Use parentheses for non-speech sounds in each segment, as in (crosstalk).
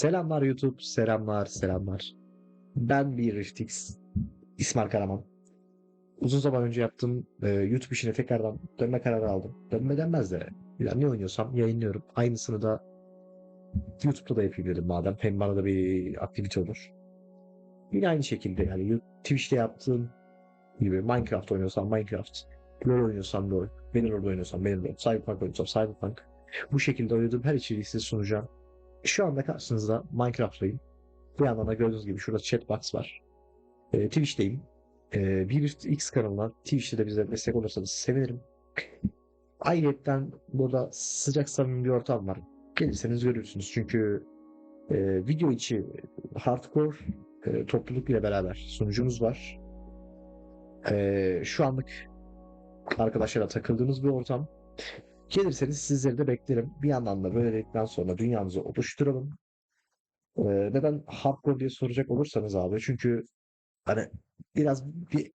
Selamlar YouTube, selamlar, selamlar. Ben bir Riftix, İsmail Karaman. Uzun zaman önce yaptığım e, YouTube işine tekrardan dönme kararı aldım. Dönme denmez de, ya ne oynuyorsam yayınlıyorum. Aynısını da YouTube'da da yapayım dedim madem. Hem bana da bir aktivite olur. Yine aynı şekilde yani Twitch'te yaptığım gibi Minecraft oynuyorsam Minecraft, LoL oynuyorsam LoL, Bannerlord oynuyorsam Bannerlord, Cyberpunk oynuyorsam Cyberpunk. Bu şekilde oynadığım her içeriği size sunacağım. Şu anda karşınızda Minecraft'tayım. Bu yandan da gördüğünüz gibi şurada chatbox var. Ee, Twitch'teyim. Ee, bir X kanalına Twitch'te de bize destek olursanız sevinirim. Ayrıca burada sıcak samimi bir ortam var. Gelirseniz görürsünüz. Çünkü e, video içi hardcore e, topluluk ile beraber sunucumuz var. E, şu anlık arkadaşlarla takıldığımız bir ortam. Gelirseniz sizleri de beklerim. Bir yandan da böyle dedikten sonra dünyamızı oluşturalım. Ee, neden hardcore diye soracak olursanız abi. Çünkü hani biraz bir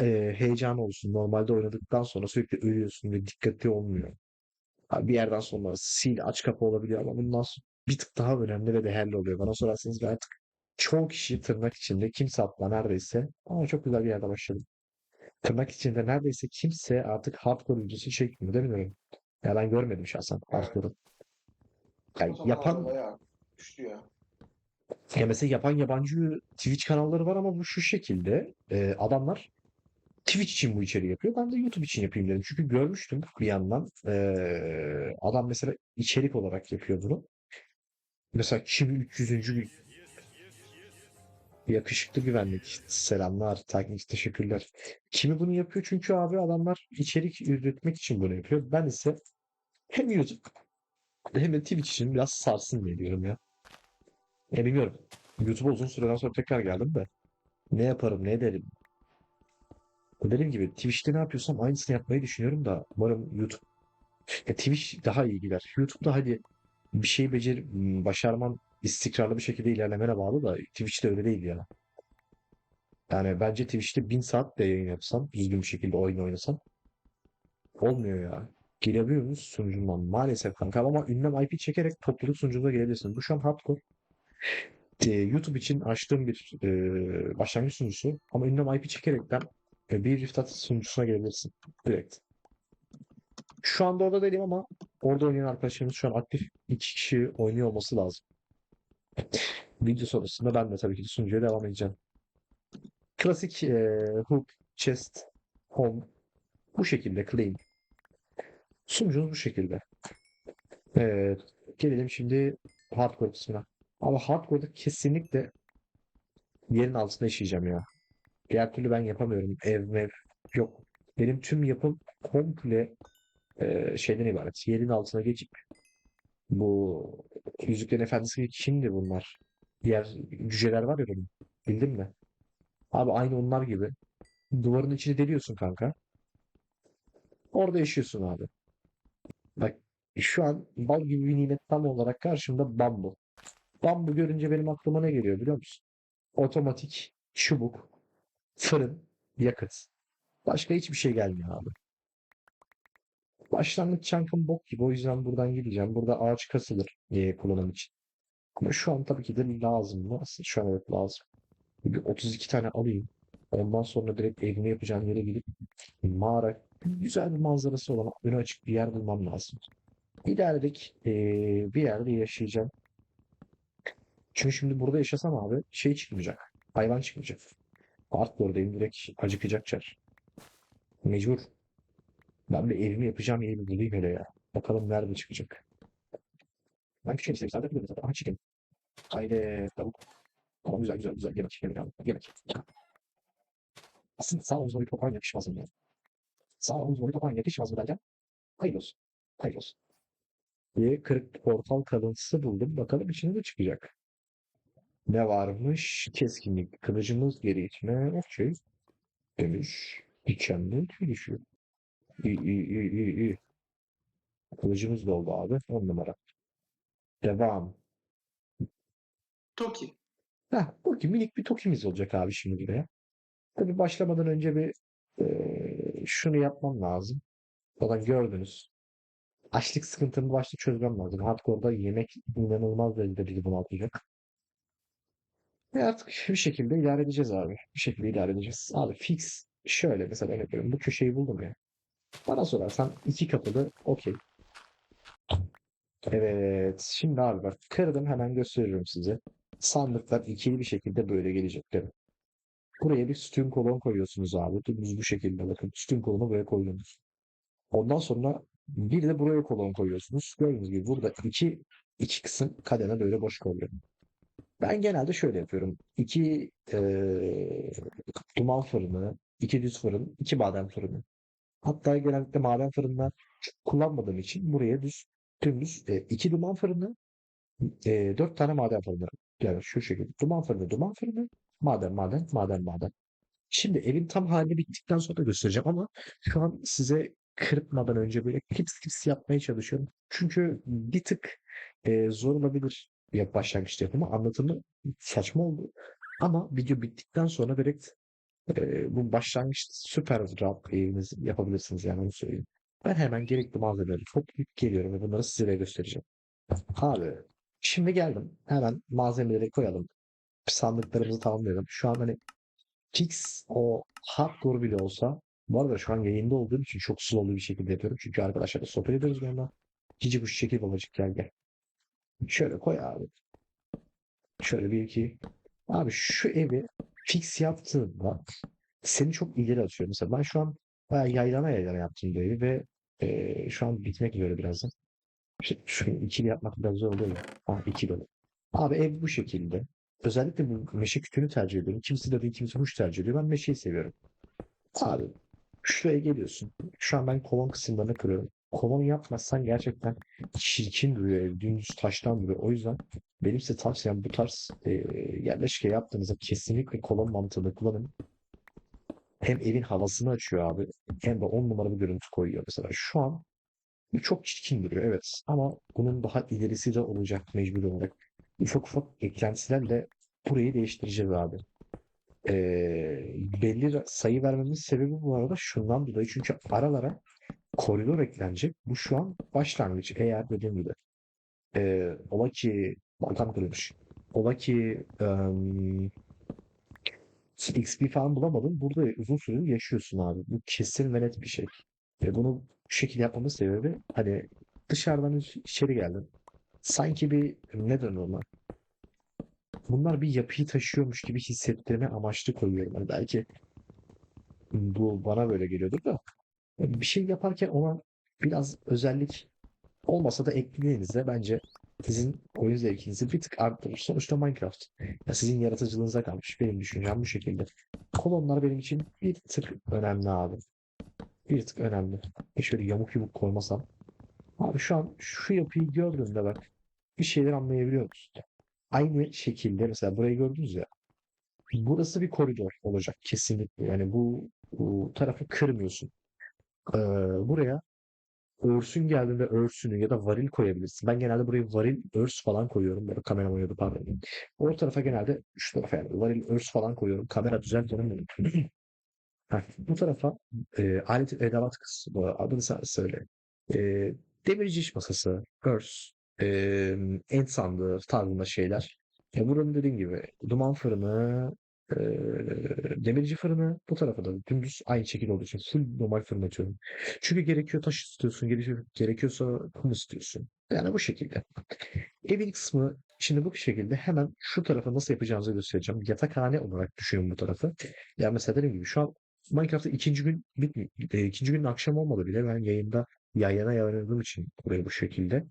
e, heyecan olsun. Normalde oynadıktan sonra sürekli ölüyorsun ve dikkatli olmuyor. Ha, Bir yerden sonra sil aç kapı olabiliyor ama bundan sonra bir tık daha önemli ve değerli oluyor. Bana sorarsanız ben artık çoğu kişi tırnak içinde kimse atla neredeyse ama çok güzel bir yerde başladım. Tırnak içinde neredeyse kimse artık hardcore videosu çekmiyor değil mi? Ya ben görmedim şahsen hardcore'u. Yani yapan bayağı düştü ya. ya mesela yapan yabancı Twitch kanalları var ama bu şu şekilde e, adamlar Twitch için bu içeriği yapıyor. Ben de YouTube için yapayım dedim. Çünkü görmüştüm bir yandan e, adam mesela içerik olarak yapıyor bunu. Mesela kimi 300. gün yakışıklı güvenlik. Selamlar, takip teşekkürler. Kimi bunu yapıyor çünkü abi adamlar içerik üretmek için bunu yapıyor. Ben ise hem YouTube hem de Twitch için biraz sarsın diye diyorum ya. Ya bilmiyorum. YouTube'a uzun süreden sonra tekrar geldim de. Ne yaparım, ne ederim? Dediğim gibi Twitch'te ne yapıyorsam aynısını yapmayı düşünüyorum da umarım YouTube ya Twitch daha iyi gider. YouTube'da hadi bir şey becer başarman istikrarlı bir şekilde ilerlemene bağlı da Twitch'te öyle değil ya. Yani bence Twitch'te 1000 saat de yayın yapsam, düzgün bir şekilde oyun oynasam olmuyor ya. Gelebiliyor muyuz sunucundan? Maalesef kanka ama ünlem IP çekerek topluluk sunucuna gelebilirsin. Bu şu an hardcore. Ee, YouTube için açtığım bir e, başlangıç sunucusu ama ünlem IP çekerekten e, bir Rift At sunucusuna gelebilirsin. Direkt. Şu anda orada değilim ama orada oynayan arkadaşlarımız şu an aktif iki kişi oynuyor olması lazım. Video sonrasında ben de tabii ki sunucuya devam edeceğim. Klasik e, hook, chest, home bu şekilde clean. Sunucumuz bu şekilde. Evet, gelelim şimdi hardcore kısmına. Ama hardcore'da kesinlikle yerin altında yaşayacağım ya. Diğer türlü ben yapamıyorum. Ev mev yok. Benim tüm yapım komple e, şeyden ibaret. Yerin altına geçip bu Yüzüklerin Efendisi gibi kimdi bunlar? Diğer cüceler var ya benim. Bildin mi? Abi aynı onlar gibi. Duvarın içine deliyorsun kanka. Orada yaşıyorsun abi. Bak şu an bal gibi bir nimet tam olarak karşımda bambu. Bambu görünce benim aklıma ne geliyor biliyor musun? Otomatik, çubuk, fırın, yakıt. Başka hiçbir şey gelmiyor abi. Başlangıç çankım bok gibi o yüzden buradan gideceğim. Burada ağaç kasılır diye kullanım için. Ama şu an tabii ki de lazım? Aslında Şu an evet lazım. Bir 32 tane alayım. Ondan sonra direkt evimi yapacağım yere gidip mağara, güzel bir manzarası olan önü açık bir yer bulmam lazım. İlerledik eee, bir yerde yaşayacağım. Çünkü şimdi burada yaşasam abi şey çıkmayacak. Hayvan çıkmayacak. Hardcore'dayım direkt acıkacaklar. Mecbur. Ben bir evimi yapacağım yeri bir bulayım hele ya. Bakalım nerede çıkacak. Ben küçük işte zaten biliyorum zaten. Aha chicken. Haydi tavuk. Tamam güzel güzel güzel. Yemek yemek abi. Yemek. Aslında sağ omuz boyu toprağın yakışmaz mı ya? Sağ omuz boyu toprağın yakışmaz mı derken? Hayır olsun. Hayır olsun. Bir kırık portal kalıntısı buldum. Bakalım içine de çıkacak. Ne varmış? Keskinlik. Kılıcımız geri itme. Okey. Demiş. Mükemmel düşüyor. İyi iyi iyi iyi iyi. Kılıcımız da oldu abi. On numara. Devam. Toki. Heh, Toki minik bir Toki'miz olacak abi şimdi buraya. Tabii başlamadan önce bir eee, şunu yapmam lazım. Zaten gördünüz. açlık sıkıntımı başta çözmem lazım. Hardcore'da yemek inanılmaz derecede bizi bunaltacak. Ve artık bir şekilde idare edeceğiz abi. Bir şekilde idare edeceğiz. Abi fix şöyle mesela örnek veriyorum. Bu köşeyi buldum ya. Bana sorarsan iki kapılı okey. Evet. Şimdi abi bak kırdım hemen gösteriyorum size. Sandıklar ikili bir şekilde böyle gelecek değil mi? Buraya bir sütun kolon koyuyorsunuz abi. Dümdüz bu şekilde bakın. Sütun kolonu buraya koydunuz. Ondan sonra bir de buraya kolon koyuyorsunuz. Gördüğünüz gibi burada iki iki kısım kademe böyle boş kalıyor. Ben genelde şöyle yapıyorum. İki eee duman fırını, iki düz fırın, iki badem fırını. Hatta genellikle maden fırında çok kullanmadığım için buraya düz dümdüz e, iki duman fırını, e, dört tane maden fırını. Yani şu şekilde duman fırını, duman fırını, maden, maden, maden, maden. Şimdi evin tam halini bittikten sonra da göstereceğim ama şu an size kırpmadan önce böyle tips tips yapmaya çalışıyorum. Çünkü bir tık e, zor olabilir ya başlangıçta yapımı. Anlatımı saçma oldu. Ama video bittikten sonra direkt e, bu başlangıç süper rahat eviniz yapabilirsiniz yani onu söyleyeyim. Ben hemen gerekli malzemeleri toplayıp geliyorum ve bunları size de göstereceğim. Abi şimdi geldim. Hemen malzemeleri koyalım. Sandıklarımızı tamamlayalım. Şu an hani fix o hardcore bile olsa bu arada şu an yayında olduğum için çok slowly bir şekilde yapıyorum. Çünkü arkadaşlarla sohbet ediyoruz yandan. Cici kuş çekil babacık gel gel. Şöyle koy abi. Şöyle bir iki. Abi şu evi fix yaptığında seni çok ileri atıyor. Mesela ben şu an bayağı yaylana yaylana yaptım bu evi ve eee, şu an bitmek üzere birazdan. İşte şu ikili yapmak biraz zor oluyor. Ha ikili olur. Abi ev bu şekilde. Özellikle bu meşe kütüğünü tercih ediyorum. Kimisi de değil, kimisi huş tercih ediyor. Ben meşeyi seviyorum. Abi şuraya geliyorsun. Şu an ben kolon kısımlarını kırıyorum. Kolonu yapmazsan gerçekten çirkin duruyor ev. Dümdüz taştan duruyor. O yüzden benim size tavsiyem bu tarz e, yerleşke yaptığınızda kesinlikle kolon mantığını kullanın. Hem evin havasını açıyor abi hem de on numara bir görüntü koyuyor. Mesela şu an çok çirkin duruyor evet ama bunun daha ilerisi de olacak mecbur olarak. Ufak ufak eklentilerle burayı değiştireceğiz abi. Ee, belli sayı vermemin sebebi bu arada şundan dolayı çünkü aralara koridor eklenecek. Bu şu an başlangıç. Eğer dediğim gibi e, ola ki baltam kırılmış. Ola ki em, XP falan bulamadın. Burada uzun süre yaşıyorsun abi. Bu kesin ve net bir şey. Ve bunu bu şekilde yapmamın sebebi hani dışarıdan iç- içeri geldin. Sanki bir ne denir ona? Bunlar bir yapıyı taşıyormuş gibi hissettirme amaçlı koyuyorum. Hani belki bu bana böyle geliyordur da bir şey yaparken ona biraz özellik olmasa da eklediğinizde bence sizin oyun zevkinizi bir tık arttırır. Sonuçta Minecraft. Ya sizin yaratıcılığınıza kalmış. Benim düşüncem bu şekilde. Kolonlar benim için bir tık önemli abi. Bir tık önemli. E şöyle yamuk yumuk koymasam. Abi şu an şu yapıyı gördüğümde bak bir şeyler anlayabiliyor musun? Aynı şekilde mesela burayı gördünüz ya. Burası bir koridor olacak kesinlikle. Yani bu, bu tarafı kırmıyorsun. Ee, buraya örsün geldiğinde örsünü ya da varil koyabilirsin. Ben genelde buraya varil, örs falan koyuyorum. Böyle kamera oynuyordu pardon. O tarafa genelde şu tarafa yani varil, örs falan koyuyorum. Kamera düzeltiyorum (clears throat) bu tarafa e, alet edevat kısmı adını sen söyle. E, demirci iş masası, örs, e, en sandığı tarzında şeyler. E, buranın dediğim gibi duman fırını, e, demirci fırını bu tarafa da dümdüz aynı şekilde olduğu için full normal fırın açıyorum. Çünkü gerekiyor taş istiyorsun, gerekiyor, gerekiyorsa kum istiyorsun. Yani bu şekilde. Evin kısmı şimdi bu şekilde hemen şu tarafa nasıl yapacağınızı göstereceğim. Yatakhane olarak düşünün bu tarafı. Ya mesela dediğim gibi şu an Minecraft'ta ikinci gün bitmiyor. İkinci günün akşam olmadı bile ben yayında yayına yayınladığım için burayı bu şekilde.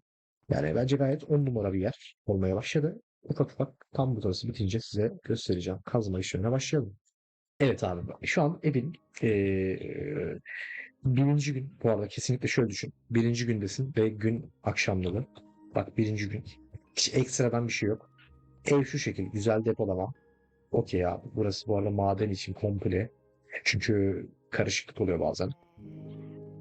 Yani bence gayet on numara bir yer olmaya başladı. Ufak ufak tam bu tarafı bitince size göstereceğim. Kazma işlemine başlayalım. Evet abi şu an evin eee, birinci gün bu arada kesinlikle şöyle düşün. Birinci gündesin ve gün akşamları. Bak birinci gün. Hiç ekstradan bir şey yok. Ev şu şekilde güzel depolama. Okey abi. Burası bu arada maden için komple. Çünkü karışıklık oluyor bazen.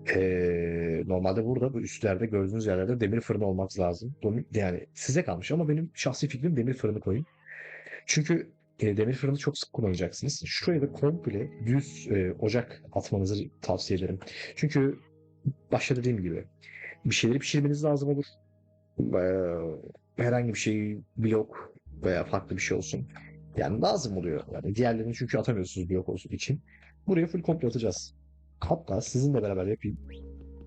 Ee, normalde burada bu üstlerde gördüğünüz yerlerde demir fırın olmak lazım. Yani size kalmış ama benim şahsi fikrim demir fırını koyun. Çünkü e, demir fırını çok sık kullanacaksınız. Şuraya da komple düz e, ocak atmanızı tavsiye ederim. Çünkü başta dediğim gibi bir şeyleri pişirmeniz lazım olur. Ee, herhangi bir şey blok veya farklı bir şey olsun. Yani lazım oluyor. Yani diğerlerini çünkü atamıyorsunuz blok olsun için. Buraya full komple atacağız. Hatta sizinle beraber yapayım.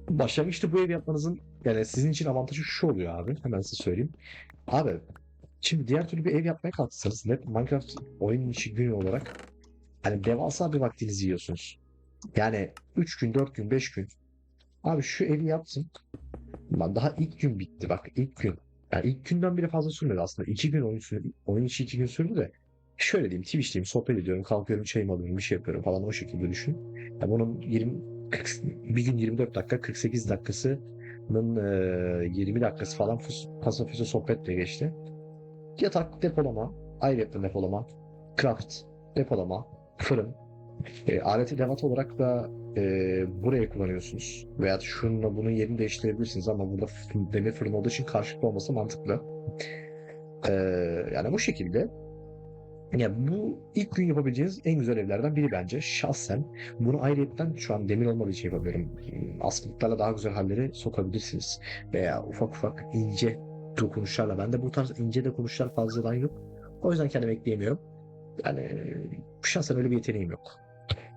Başlangıçta bu ev yapmanızın yani sizin için avantajı şu oluyor abi. Hemen size söyleyeyim. Abi şimdi diğer türlü bir ev yapmaya kalksanız net Minecraft oyun içi günü olarak hani devasa bir vaktinizi yiyorsunuz. Yani 3 gün, 4 gün, 5 gün. Abi şu evi yaptım. Lan daha ilk gün bitti bak ilk gün. Yani ilk günden bile fazla sürmedi aslında. 2 gün oyun, sürdü, oyun içi 2 gün sürdü de. Şöyle diyeyim Twitch'teyim sohbet ediyorum kalkıyorum çayımı alıyorum bir şey yapıyorum falan o şekilde düşün. Ya bunun 20 40, bir gün 24 dakika 48 dakikasının e, 20 dakikası falan fus- pasafüse sohbetle geçti. Yatak, depolama, ayrıca depolama, craft, depolama, fırın. E, alet edevat olarak da e, buraya kullanıyorsunuz. Veya şununla bunun yerini değiştirebilirsiniz ama burada demir fırın olduğu için karşılıklı olması mantıklı. E, yani bu şekilde ya bu ilk gün yapabileceğiniz en güzel evlerden biri bence. Şahsen bunu ayrıyetten şu an demir olmadığı için yapabilirim. Askılıklarla daha güzel halleri sokabilirsiniz. Veya ufak ufak ince dokunuşlarla. Bende bu tarz ince dokunuşlar fazladan yok. O yüzden kendime ekleyemiyorum. Yani şahsen öyle bir yeteneğim yok.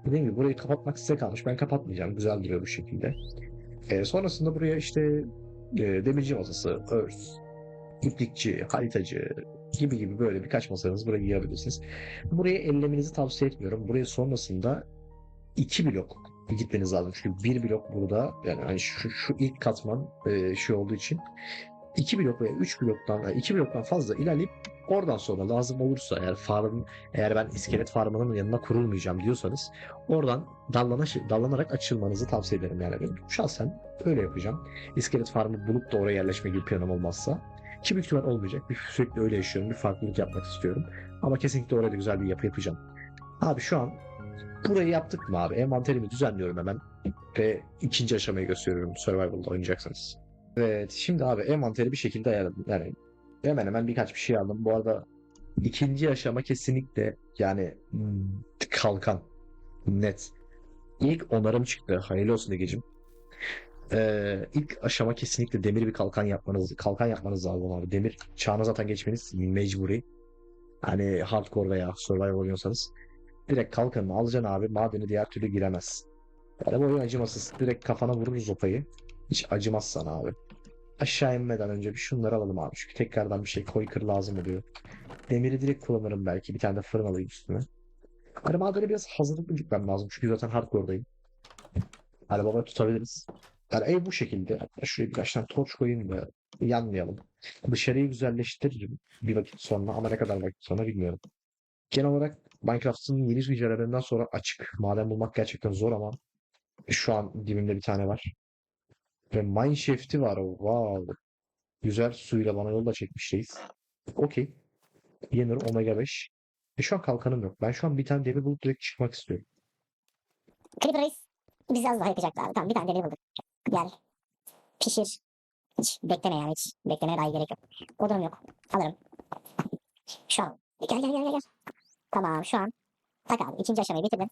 Dediğim gibi burayı kapatmak size kalmış. Ben kapatmayacağım. Güzel duruyor bu şekilde. Ee, sonrasında buraya işte e, demirci masası, örs, iplikçi, haritacı gibi gibi böyle birkaç masanız buraya girebilirsiniz. Buraya ellemenizi tavsiye etmiyorum. Buraya sonrasında iki blok gitmeniz lazım. Çünkü bir blok burada yani hani şu, şu ilk katman e, şey olduğu için iki blok veya üç bloktan yani iki bloktan fazla ilerleyip oradan sonra lazım olursa eğer farm eğer ben iskelet farmının yanına kurulmayacağım diyorsanız oradan dallana, dallanarak açılmanızı tavsiye ederim yani ben şahsen öyle yapacağım. İskelet farmı bulup da oraya yerleşme gibi planım olmazsa ki büyük ihtimal olmayacak. Bir, sürekli öyle yaşıyorum. Bir farklılık yapmak istiyorum. Ama kesinlikle orada güzel bir yapı yapacağım. Abi şu an burayı yaptık mı abi? Envanterimi düzenliyorum hemen. Ve ikinci aşamayı gösteriyorum Survival'da oynayacaksanız. Evet şimdi abi envanteri bir şekilde ayarladım. Yani hemen hemen birkaç bir şey aldım. Bu arada ikinci aşama kesinlikle yani hmm, kalkan. Net. İlk onarım çıktı. Hayırlı olsun Egeciğim. Ee, ilk aşama kesinlikle demir bir kalkan yapmanız, kalkan yapmanız lazım abi. Demir çağına zaten geçmeniz mecburi. Hani hardcore veya survival oynuyorsanız. Direkt kalkanını alacaksın abi. Madeni diğer türlü giremez. Yani bu oyun acımasız. Direkt kafana vururuz opayı. Hiç acımaz sana abi. Aşağı inmeden önce bir şunları alalım abi. Çünkü tekrardan bir şey koy kır lazım oluyor. Demiri direkt kullanırım belki. Bir tane de fırın alayım üstüne. Hani madene biraz hazırlıklı gitmem lazım. Çünkü zaten hardcore'dayım. Hani baba tutabiliriz. Yani ev bu şekilde. Şuraya birkaç tane torç koyayım da yanmayalım. Dışarıyı güzelleştiririm bir vakit sonra ama ne kadar vakit sonra bilmiyorum. Genel olarak Minecraft'ın yeni güncellerinden sonra açık. Maden bulmak gerçekten zor ama şu an dibimde bir tane var. Ve Mineshaft'i var. Wow. Güzel suyla bana yol da çekmiş. Okey. Yenir Omega 5. E şu an kalkanım yok. Ben şu an bir tane demir bulup direkt çıkmak istiyorum. Creeper Reis bizi az daha yakacaklar. Tamam bir tane demir bulduk. Gel. Pişir. Hiç bekleme yani hiç beklemeye dahi gerek yok. Odam yok. Alırım. Şu an. Gel gel gel gel. Tamam şu an. Tak abi ikinci aşamayı bitirdin.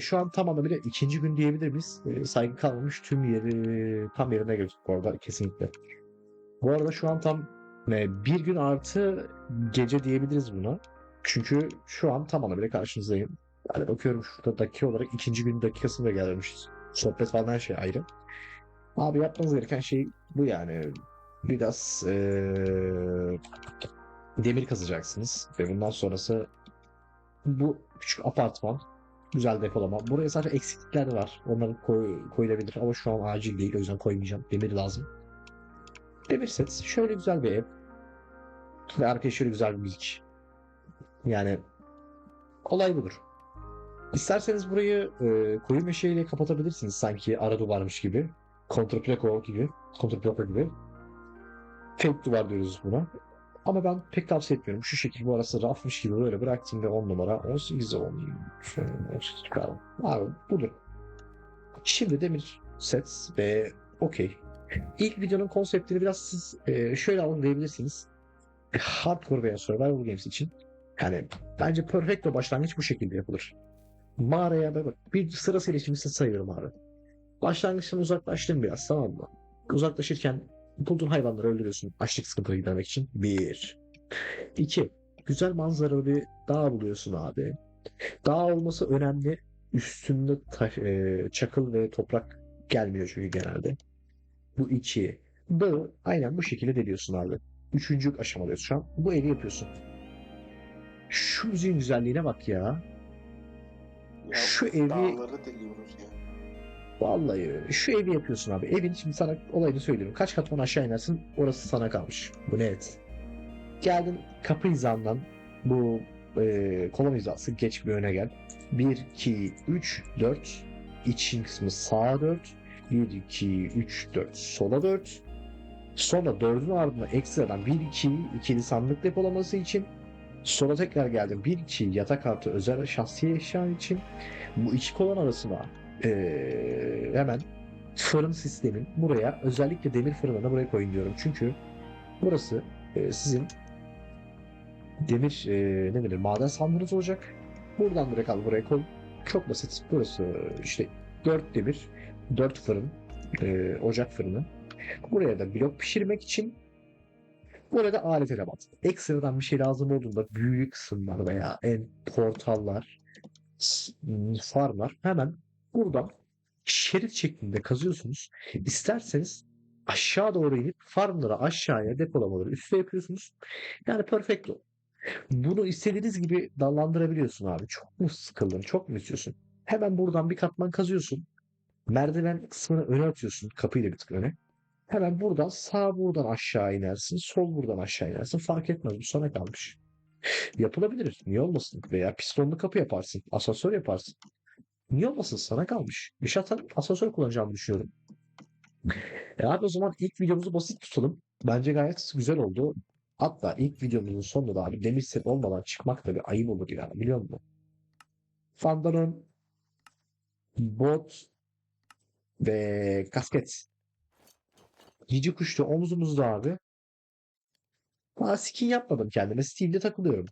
Şu an tam anlamıyla ikinci gün diyebilir miyiz? E, saygı kalmamış tüm yeri tam yerine götürdük bu arada kesinlikle. Bu arada şu an tam e, bir gün artı gece diyebiliriz buna. Çünkü şu an tam anlamıyla karşınızdayım. Yani bakıyorum şurada dakika olarak ikinci gün dakikasını da gelmişiz. Sohbet falan her şey ayrı. Abi yapmanız gereken şey bu yani. Biraz e, demir kazacaksınız. Ve bundan sonrası bu küçük apartman Güzel depolama. Buraya sadece eksiklikler var. Onları koy, koyulabilir ama şu an acil değil. O yüzden koymayacağım. Demir lazım. Demir set. Şöyle güzel bir ev. Ve arkaya şöyle güzel bir müzik. Yani olay budur. İsterseniz burayı e, koyu meşeyle kapatabilirsiniz sanki ara duvarmış gibi. Kontrplako gibi. Kontrplako gibi. Fake duvar diyoruz buna. Ama ben pek tavsiye etmiyorum. Şu şekil bu arası rafmış gibi böyle bıraktım ve 10 numara 18'e 10 şöyle çıkaralım. Abi budur. Şimdi demir set ve okey. İlk videonun konseptini biraz siz e, şöyle algılayabilirsiniz. Hardcore veya Survival Games için yani bence perfecto başlangıç bu şekilde yapılır. Mağaraya bak bir sırasıyla şimdi size sayıyorum abi. Başlangıçtan uzaklaştın biraz tamam mı? Uzaklaşırken bulduğun hayvanları öldürüyorsun açlık sıkıntıları gidermek için. Bir. İki. Güzel manzaralı bir dağ buluyorsun abi. Dağ olması önemli. Üstünde taş, e, çakıl ve toprak gelmiyor çünkü genelde. Bu iki. Dağı aynen bu şekilde deliyorsun abi. Üçüncü aşamalıyorsun şu an. Bu evi yapıyorsun. Şu müziğin güzelliğine bak ya. Ya Şu evi- Dağları deliyoruz ya. Vallahi öyle. Şu evi yapıyorsun abi. Evin şimdi sana olayını söylüyorum. Kaç katman aşağı inersin orası sana kalmış. Bu net. Geldin kapı hizandan bu e, kolon hizası geç bir öne gel. 1, 2, 3, 4. İçin kısmı sağa 4. 1, 2, 3, 4. Sola 4. Sonra dördün ardına ekstradan 1, 2, ikili sandık depolaması için. Sonra tekrar geldim. 1, 2 yatak artı özel şahsi eşya için. Bu iki kolon arasına ee, hemen fırın sistemin buraya özellikle demir fırınına buraya koyun diyorum. Çünkü burası e, sizin demir e, ne denir maden sandığınız olacak. Buradan direkt al buraya koy. Çok basit. Burası işte 4 demir, 4 fırın, e, ocak fırını. Buraya da blok pişirmek için Buraya da alet edevat. Ekstradan bir şey lazım olduğunda büyük kısımlar veya en portallar, farmlar hemen buradan şerit şeklinde kazıyorsunuz. İsterseniz aşağı doğru inip farmları aşağıya depolamaları üste yapıyorsunuz. Yani perfecto. Bunu istediğiniz gibi dallandırabiliyorsun abi. Çok mu sıkıldın? Çok mu istiyorsun? Hemen buradan bir katman kazıyorsun. Merdiven kısmını öne atıyorsun. Kapıyla bir tık öne. Hemen buradan sağ buradan aşağı inersin. Sol buradan aşağı inersin. Fark etmez. Bu sana kalmış. Yapılabilir. Niye olmasın? Veya pistonlu kapı yaparsın. Asansör yaparsın. Niye olmasın? Sana kalmış. Bir şatan asansör kullanacağımı düşünüyorum. E abi o zaman ilk videomuzu basit tutalım. Bence gayet güzel oldu. Hatta ilk videomuzun sonunda da abi demir set olmadan çıkmak da bir ayıp olur ya. Biliyor musun? Fandanon, bot ve kasket. Cici kuştu omzumuzda abi. Daha skin yapmadım kendime. Steam'de takılıyorum.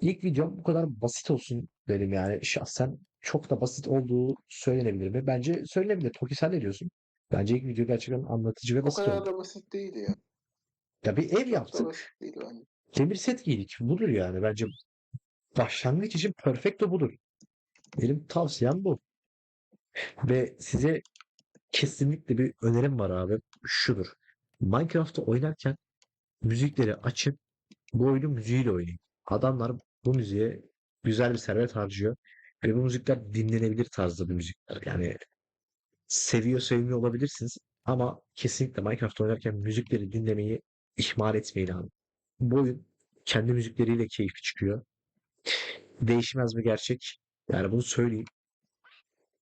İlk videom bu kadar basit olsun dedim yani. Şahsen çok da basit olduğu söylenebilir mi? Bence söylenebilir. Toki sen ne diyorsun? Bence ilk video gerçekten anlatıcı ve O basit kadar oldu. da basit değil ya. Ya bir ev Çok yaptık. Demir set giydik. Budur yani. Bence başlangıç için perfecto budur. Benim tavsiyem bu. Ve size kesinlikle bir önerim var abi. Şudur. Minecraft'ta oynarken müzikleri açın. Bu oyunu müziğiyle oynayın. Adamlar bu müziğe güzel bir servet harcıyor. Ve bu müzikler dinlenebilir tarzda bir müzikler. Yani seviyor sevmiyor olabilirsiniz. Ama kesinlikle Minecraft oynarken müzikleri dinlemeyi ihmal etmeyin abi. Bu oyun kendi müzikleriyle keyfi çıkıyor. Değişmez bir gerçek. Yani bunu söyleyeyim.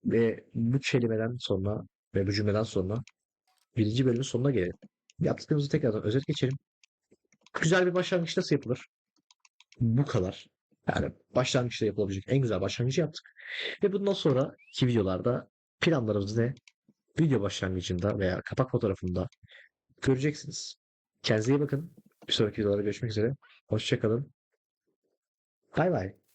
Ve bu kelimeden sonra ve bu cümleden sonra birinci bölümün sonuna gelelim. Yaptıklarımızı tekrardan özet geçelim. Güzel bir başlangıç nasıl yapılır? Bu kadar. Yani başlangıçta yapılabilecek en güzel başlangıcı yaptık. Ve bundan sonraki videolarda planlarımız ne? Video başlangıcında veya kapak fotoğrafında göreceksiniz. Kendinize iyi bakın. Bir sonraki videolarda görüşmek üzere. Hoşçakalın. Bay bay.